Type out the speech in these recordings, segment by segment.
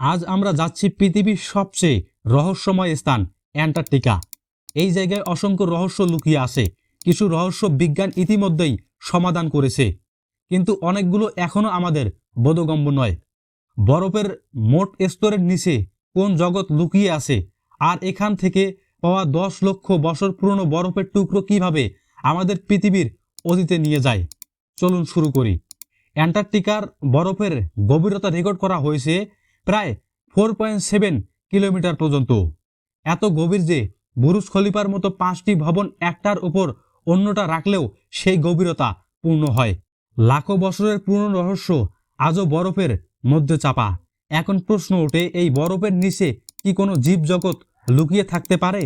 আজ আমরা যাচ্ছি পৃথিবীর সবচেয়ে রহস্যময় স্থান, অ্যান্টার্কটিকা। এই জায়গায় অসংখ্য রহস্য লুকিয়ে আছে, কিছু রহস্য বিজ্ঞান ইতিমধ্যেই সমাধান করেছে। কিন্তু অনেকগুলো এখনও আমাদের বোধগম্য নয়। বরফের মোট স্তরের নিচে কোন জগৎ লুকিয়ে আছে, আর এখান থেকে পাওয়া দশ লক্ষ বছর পুরনো বরফের টুকরো কীভাবে আমাদের পৃথিবীর অতীতে নিয়ে যায়? চলুন শুরু করি। অ্যান্টার্কটিকার বরফের গভীরতা রেকর্ড করা হয়েছে প্রায় ফোর পয়েন্ট সেভেন কিলোমিটার পর্যন্ত। এত গভীর যে বুরুজ খলিফার মতো পাঁচটি ভবন একটার উপর অন্যটা রাখলেও সেই গভীরতা পূর্ণ হয়। লাখো বছরের পুরনো রহস্য আজও বরফের মধ্যে চাপা। এখন প্রশ্ন ওঠে, এই বরফের নিচে কি কোনো জীবজগৎ লুকিয়ে থাকতে পারে?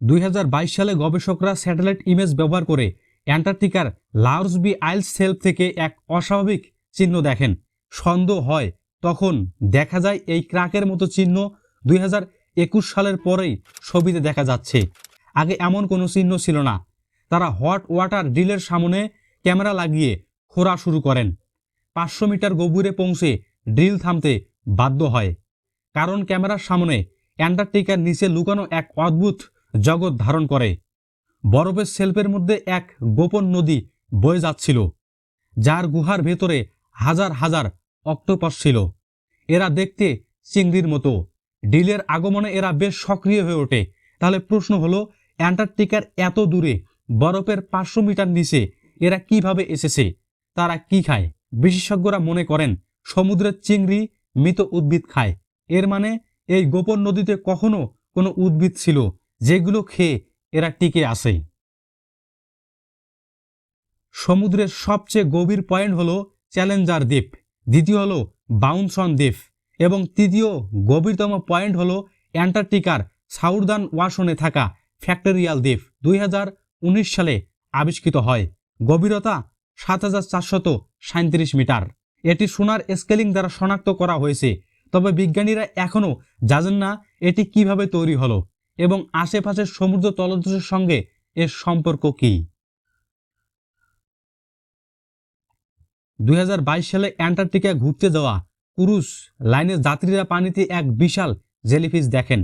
দুই হাজার বাইশ সালে গবেষকরা স্যাটেলাইট ইমেজ ব্যবহার করে অ্যান্টার্কটিকার লাউসবি আইলস সেলফ থেকে এক অস্বাভাবিক চিহ্ন দেখেন। সন্দেহ হয়, তখন দেখা যায় এই ক্রাকের মতো চিহ্ন দুই হাজার একুশ সালের পরেই ছবিতে দেখা যাচ্ছে। আগে এমন কোনো চিহ্ন ছিল না। তারা হট ওয়াটার ড্রিলের সামনে ক্যামেরা লাগিয়ে খোঁড়া শুরু করেন। পাঁচশো মিটার গভীরে পৌঁছে ড্রিল থামতে বাধ্য হয়। কারণ ক্যামেরার সামনে অ্যান্টার্কটিকার নিচে লুকানো এক অদ্ভুত জগৎ ধারণ করে। বরফের সেলফের মধ্যে এক গোপন নদী বয়ে যাচ্ছিল, যার গুহার ভেতরে হাজার হাজার অক্টোপাস ছিল। এরা দেখতে চিংড়ির মতো। ডিলের আগমনে এরা বেশ সক্রিয় হয়ে ওঠে। তাহলে প্রশ্ন হলো, অ্যান্টার্কটিকার এত দূরে, বরফের পাঁচশো মিটার নিচে এরা কীভাবে এসেছে? তারা কি খায়? বিশেষজ্ঞরা মনে করেন, সমুদ্রের চিংড়ি মৃত উদ্ভিদ খায়। এর মানে এই গোপন নদীতে কখনো কোনো উদ্ভিদ ছিল, যেগুলো খেয়ে এরা টিকে আসে সমুদ্রের সবচেয়ে গভীর পয়েন্ট হলো চ্যালেঞ্জার দ্বীপ, দ্বিতীয় হলো বাউন্সন দ্বীপ এবং তৃতীয় গভীরতম পয়েন্ট হলো অ্যান্টার্কটিকার সাউদার্ন ওয়াশনে থাকা ফ্যাক্টরিয়াল দ্বীপ দুই হাজার উনিশ সালে আবিষ্কৃত হয়। গভীরতা সাত হাজার চারশত সাঁত্রিশ মিটার। এটি সোনার স্কেলিং দ্বারা শনাক্ত করা হয়েছে, তবে বিজ্ঞানীরা এখনও জানেন না এটি কীভাবে তৈরি হলো এবং আশেপাশের সমুদ্র তলদেশের সঙ্গে এর সম্পর্ক কি। দুই হাজার বাইশ সালে অ্যান্টার্কটিকা ঘুরতে যাওয়া ক্রুজ লাইনের যাত্রীরা পানিতে এক বিশাল জেলিফিশ দেখেন।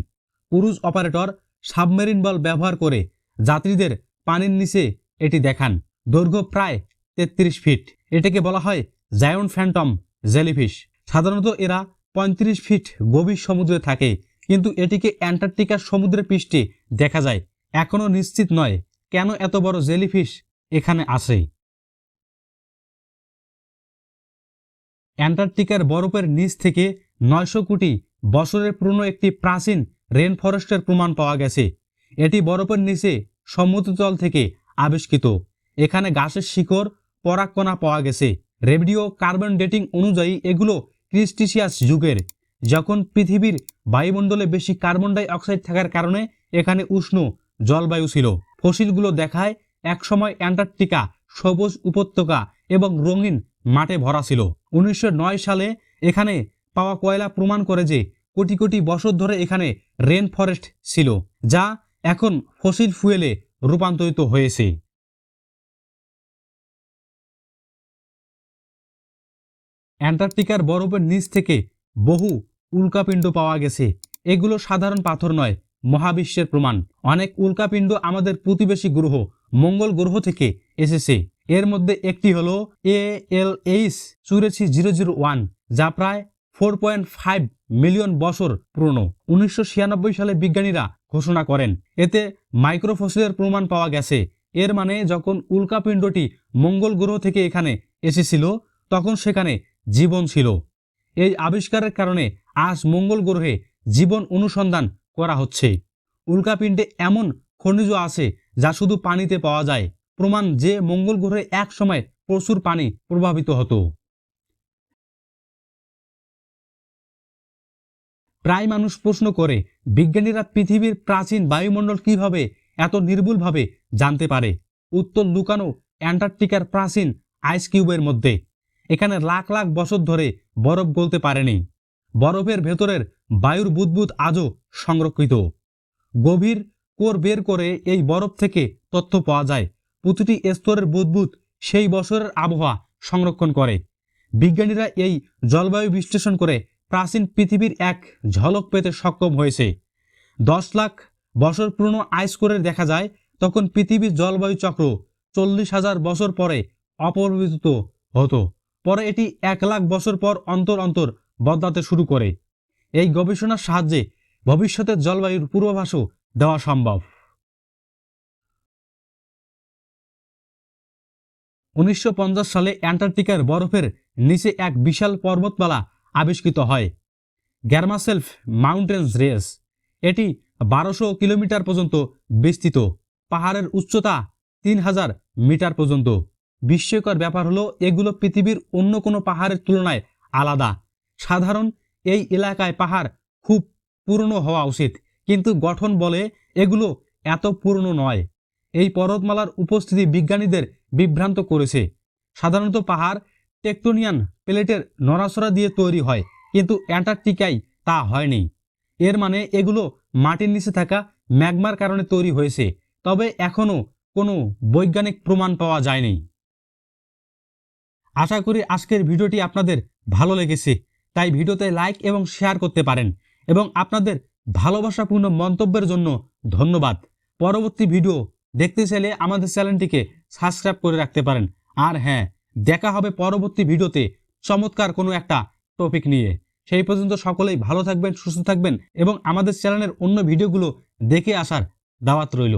ক্রুজ অপারেটর সাবমেরিন বল ব্যবহার করে যাত্রীদের পানির নিচে এটি দেখান। দৈর্ঘ্য প্রায় তেত্রিশ ফিট। এটাকে বলা হয় জায়ন ফ্যান্টম জেলিফিশ। সাধারণত এরা পঁয়ত্রিশ ফিট গভীর সমুদ্রে থাকে, কিন্তু এটিকে অ্যান্টার্কটিকার সমুদ্রের পৃষ্ঠে দেখা যায়। এখনও নিশ্চিত নয় কেন এত বড় জেলিফিশ এখানে আসে অ্যান্টার্কটিকার বরফের নিচ থেকে নয়শো কোটি বছরের পুরনো একটি প্রাচীন রেন ফরেস্টের প্রমাণ পাওয়া গেছে। এটি বরফের নিচে সমুদ্রতল থেকে আবিষ্কৃত। এখানে গাছের শিকড়, পরাগকণা পাওয়া গেছে। রেডিও কার্বন ডেটিং অনুযায়ী এগুলো ক্রিস্টিসিয়াস যুগের। যখন পৃথিবীর বায়ুমণ্ডলে বেশি কার্বন ডাই অক্সাইড থাকার কারণে এখানে উষ্ণ জলবায়ু ছিল। ফসিলগুলো দেখায় একসময় অ্যান্টার্কটিকা সবুজ উপত্যকা এবং রঙিন মাঠে ভরা ছিল। উনিশশো নয় সালে এখানে পাওয়া কয়লা প্রমাণ করে যে কোটি কোটি বছর ধরে এখানে রেন ফরেস্ট ছিল, যা এখন ফসিল ফুয়েলে রূপান্তরিত হয়েছে। অ্যান্টার্কটিকার বরফের নিচ থেকে বহু উল্কাপিণ্ড পাওয়া গেছে। এগুলো সাধারণ পাথর নয়, মহাবিশ্বের প্রমাণ। অনেক উল্কাপিণ্ড আমাদের প্রতিবেশী গ্রহ, মঙ্গল গ্রহ থেকে এসেছে। এর মধ্যে একটি হলো এ এল এইচ চুরেছি জিরো জিরো ওয়ান, যা প্রায় ফোর পয়েন্ট ফাইভ মিলিয়ন বছর পুরনো। উনিশশো ছিয়ানব্বই সালে বিজ্ঞানীরা ঘোষণা করেন, এতে মাইক্রোফসিলের প্রমাণ পাওয়া গেছে। এর মানে যখন উল্কাপিণ্ডটি মঙ্গল গ্রহ থেকে এখানে এসেছিল, তখন সেখানে জীবন ছিল। এই আবিষ্কারের কারণে আজ মঙ্গল গ্রহে জীবন অনুসন্ধান করা হচ্ছে। উল্কাপিণ্ডে এমন খনিজ আছে যা শুধু পানিতে পাওয়া যায়। প্রমাণ যে মঙ্গল গ্রহে এক সময় প্রচুর পানি প্রভাবিত হতো। প্রায় মানুষ প্রশ্ন করে, বিজ্ঞানীরা পৃথিবীর প্রাচীন বায়ুমণ্ডল কীভাবে এত নির্ভুলভাবে জানতে পারে? উত্তর, লুকানো অ্যান্টার্কটিকার প্রাচীন আইস কিউবের মধ্যে। এখানে লাখ লাখ বছর ধরে বরফ গলতে পারেনি। বরফের ভেতরের বায়ুর বুদবুদ আজও সংরক্ষিত। গভীর কোর বের করে এই বরফ থেকে তথ্য পাওয়া যায়। প্রতিটি স্তরের বুদবুদ সেই বছরের আবহাওয়া সংরক্ষণ করে। বিজ্ঞানীরা এই জলবায়ু বিশ্লেষণ করে প্রাচীন পৃথিবীর এক ঝলক পেতে সক্ষম হয়েছে। দশ লাখ বছর পুরনো আইস করে দেখা যায়, তখন পৃথিবীর জলবায়ু চক্র চল্লিশ হাজার বছর পরে অপরিবর্তিত হতো। পরে এটি এক লাখ বছর পর অন্তর অন্তর বদলাতে শুরু করে। এই গবেষণার সাহায্যে ভবিষ্যতের জলবায়ুর পূর্বাভাসও দেওয়া সম্ভব। উনিশশো পঞ্চাশ সালে অ্যান্টার্কটিকার বরফের নিচে এক বিশাল পর্বতমালা আবিষ্কৃত হয়, গ্যারমাসেলফ মাউন্টেন্স রেস। এটি বারোশো কিলোমিটার পর্যন্ত বিস্তৃত, পাহাড়ের উচ্চতা তিন হাজার মিটার পর্যন্ত। বিস্ময়কর ব্যাপার হলো, এগুলো পৃথিবীর অন্য কোনো পাহাড়ের তুলনায় আলাদা। সাধারণ এই এলাকায় পাহাড় খুব পুরনো হওয়া উচিত, কিন্তু গঠন বলে এগুলো এত পুরনো নয়। এই পর্বতমালার উপস্থিতি বিজ্ঞানীদের বিভ্রান্ত করেছে। সাধারণত পাহাড় টেকটোনিয়ান প্লেটের নড়াচড়া দিয়ে তৈরি হয়, কিন্তু অ্যান্টার্কটিকায় তা হয়নি। এর মানে এগুলো মাটির নিচে থাকা ম্যাগমার কারণে তৈরি হয়েছে, তবে এখনও কোনো বৈজ্ঞানিক প্রমাণ পাওয়া যায়নি। আশা করি আজকের ভিডিওটি আপনাদের ভালো লেগেছে, তাই ভিডিওতে লাইক এবং শেয়ার করতে পারেন, এবং আপনাদের ভালোবাসাপূর্ণ মন্তব্যের জন্য ধন্যবাদ। পরবর্তী ভিডিও দেখতে চাইলে আমাদের চ্যানেলটিকে সাবস্ক্রাইব করে রাখতে পারেন। আর হ্যাঁ দেখা হবে পরবর্তী ভিডিওতে চমৎকার কোনো একটা টপিক নিয়ে। সেই পর্যন্ত সকলেই ভালো থাকবেন, সুস্থ থাকবেন এবং আমাদের চ্যানেলের অন্য ভিডিওগুলো দেখে আসার দাওয়াত রইল।